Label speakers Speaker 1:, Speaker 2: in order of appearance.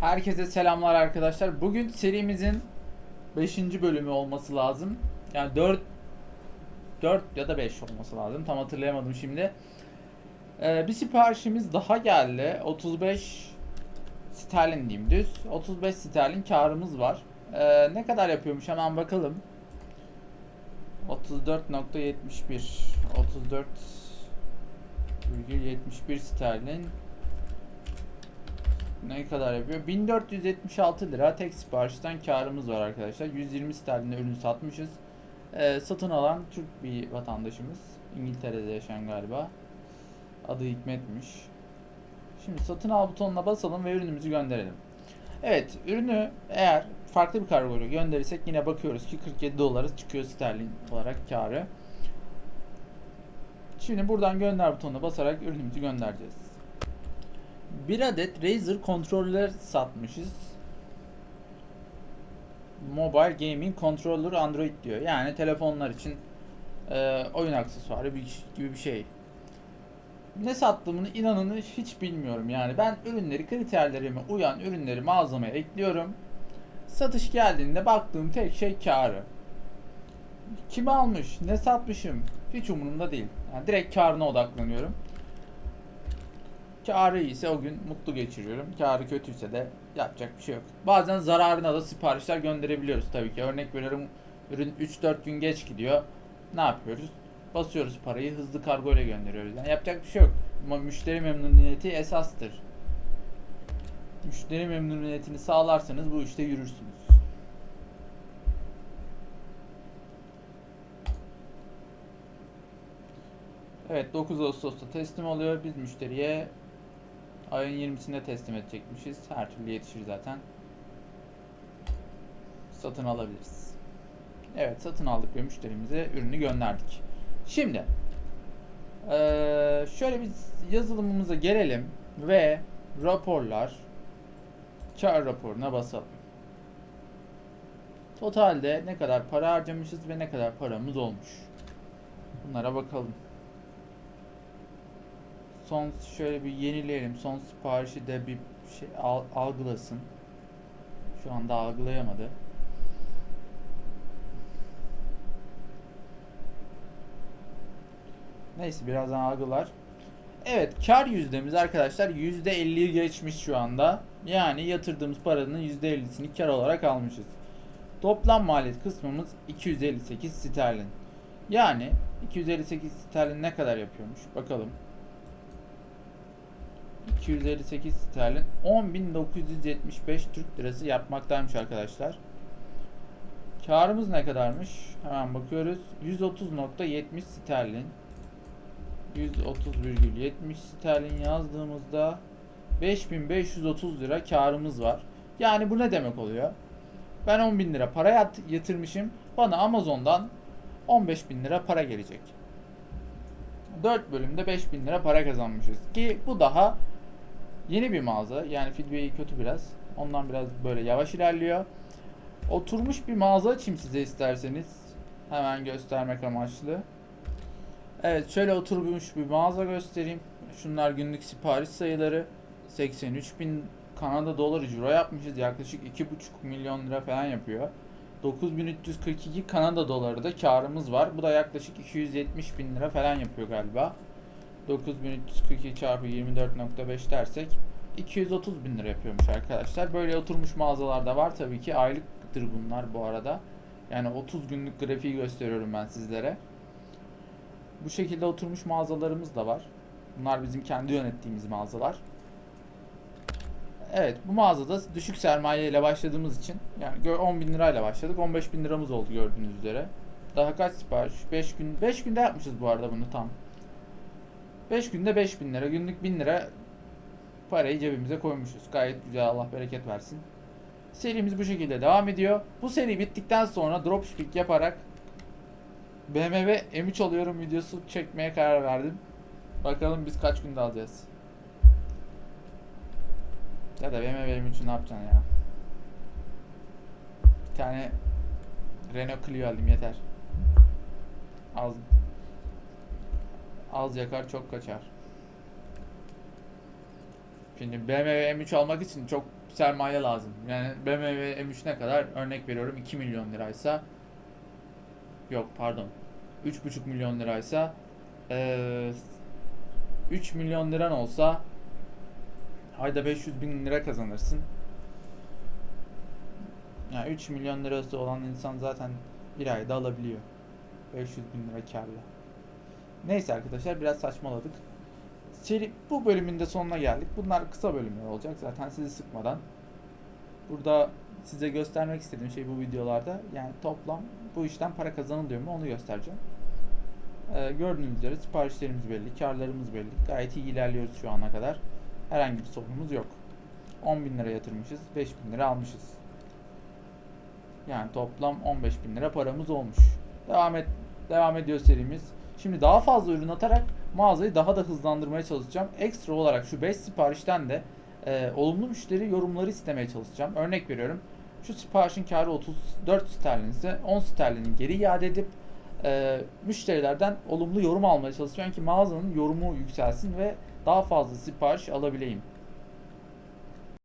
Speaker 1: Herkese selamlar arkadaşlar. Bugün serimizin 5. bölümü olması lazım. Yani 4 4 ya da 5 olması lazım. Tam hatırlayamadım şimdi. Ee, bir siparişimiz daha geldi. 35 sterlin diyeyim düz. 35 sterlin karımız var. Ee, ne kadar yapıyormuş hemen bakalım. 34.71 34,71 sterlin ne kadar yapıyor? 1476 lira tek siparişten karımız var arkadaşlar. 120 sterlin ürün satmışız. Ee, satın alan Türk bir vatandaşımız. İngiltere'de yaşayan galiba. Adı Hikmet'miş. Şimdi satın al butonuna basalım ve ürünümüzü gönderelim. Evet ürünü eğer farklı bir kargo ile gönderirsek yine bakıyoruz ki 47 doları çıkıyor sterlin olarak karı. Şimdi buradan gönder butonuna basarak ürünümüzü göndereceğiz. Bir adet Razer kontroller satmışız. Mobile Gaming Controller Android diyor. Yani telefonlar için e, oyun aksesuarı bir, gibi bir şey. Ne sattığımını inanın hiç bilmiyorum. Yani ben ürünleri kriterlerime uyan ürünleri mağazamaya ekliyorum. Satış geldiğinde baktığım tek şey karı. Kim almış, ne satmışım hiç umurumda değil. Yani direkt karına odaklanıyorum. Karı iyiyse o gün mutlu geçiriyorum. Karı kötüyse de yapacak bir şey yok. Bazen zararına da siparişler gönderebiliyoruz tabii ki. Örnek veriyorum ürün 3-4 gün geç gidiyor. Ne yapıyoruz? Basıyoruz parayı hızlı kargo ile gönderiyoruz. Yani yapacak bir şey yok. Ama müşteri memnuniyeti esastır. Müşteri memnuniyetini sağlarsanız bu işte yürürsünüz. Evet 9 Ağustos'ta teslim oluyor. Biz müşteriye ayın 20'sinde teslim edecekmişiz. Her türlü yetişir zaten. Satın alabiliriz. Evet satın aldık ve müşterimize ürünü gönderdik. Şimdi şöyle bir yazılımımıza gelelim ve raporlar kar raporuna basalım. Totalde ne kadar para harcamışız ve ne kadar paramız olmuş. Bunlara bakalım. Son şöyle bir yenileyelim. Son siparişi de bir şey al- algılasın. Şu anda algılayamadı. Neyse birazdan algılar. Evet kar yüzdemiz arkadaşlar %50'yi geçmiş şu anda. Yani yatırdığımız paranın %50'sini kar olarak almışız. Toplam maliyet kısmımız 258 sterlin. Yani 258 sterlin ne kadar yapıyormuş? Bakalım. 258 sterlin 10.975 Türk lirası yapmaktaymış arkadaşlar. Karımız ne kadarmış? Hemen bakıyoruz. 130.70 sterlin. 130,70 sterlin yazdığımızda 5530 lira karımız var. Yani bu ne demek oluyor? Ben 10.000 lira para yat- yatırmışım. Bana Amazon'dan 15.000 lira para gelecek. 4 bölümde 5000 lira para kazanmışız. Ki bu daha yeni bir mağaza. Yani feedback'i kötü biraz. Ondan biraz böyle yavaş ilerliyor. Oturmuş bir mağaza açayım size isterseniz. Hemen göstermek amaçlı. Evet şöyle oturmuş bir mağaza göstereyim. Şunlar günlük sipariş sayıları. 83 bin Kanada doları ciro yapmışız. Yaklaşık 2,5 milyon lira falan yapıyor. 9342 Kanada doları da karımız var. Bu da yaklaşık 270 bin lira falan yapıyor galiba. 9342 çarpı 24.5 dersek 230 bin lira yapıyormuş arkadaşlar. Böyle oturmuş mağazalar da var. Tabii ki aylıktır bunlar bu arada. Yani 30 günlük grafiği gösteriyorum ben sizlere. Bu şekilde oturmuş mağazalarımız da var. Bunlar bizim kendi yönettiğimiz mağazalar. Evet bu mağazada düşük sermaye ile başladığımız için yani 10 bin lirayla başladık 15 bin liramız oldu gördüğünüz üzere. Daha kaç sipariş? 5 gün 5 günde yapmışız bu arada bunu tam. 5 günde 5 bin lira günlük 1000 lira parayı cebimize koymuşuz. Gayet güzel Allah bereket versin. Serimiz bu şekilde devam ediyor. Bu seri bittikten sonra dropshipping yaparak BMW M3 alıyorum videosu çekmeye karar verdim. Bakalım biz kaç günde alacağız. Ya da BMW M3'ü ne yapacaksın ya? Bir tane Renault Clio alayım yeter. Az az yakar çok kaçar. Şimdi BMW M3 almak için çok sermaye lazım. Yani BMW M3 ne kadar? Örnek veriyorum 2 milyon liraysa yok pardon 3,5 milyon liraysa eee 3 milyon liran olsa ayda 500 bin lira kazanırsın. Yani 3 milyon lirası olan insan zaten bir ayda alabiliyor. 500 bin lira karla. Neyse arkadaşlar biraz saçmaladık. Seri bu bölümün de sonuna geldik. Bunlar kısa bölümler olacak zaten sizi sıkmadan. Burada size göstermek istediğim şey bu videolarda yani toplam bu işten para kazanılıyor mu onu göstereceğim. Ee, gördüğünüz üzere siparişlerimiz belli, karlarımız belli. Gayet iyi ilerliyoruz şu ana kadar. Herhangi bir sorunumuz yok. 10 bin lira yatırmışız, 5 bin lira almışız. Yani toplam 15 bin lira paramız olmuş. Devam et, devam ediyor serimiz. Şimdi daha fazla ürün atarak mağazayı daha da hızlandırmaya çalışacağım. Ekstra olarak şu 5 siparişten de e, olumlu müşteri yorumları istemeye çalışacağım. Örnek veriyorum. Şu siparişin karı 34 sterlin ise 10 sterlini geri iade edip e, müşterilerden olumlu yorum almaya çalışacağım ki mağazanın yorumu yükselsin ve daha fazla sipariş alabileyim.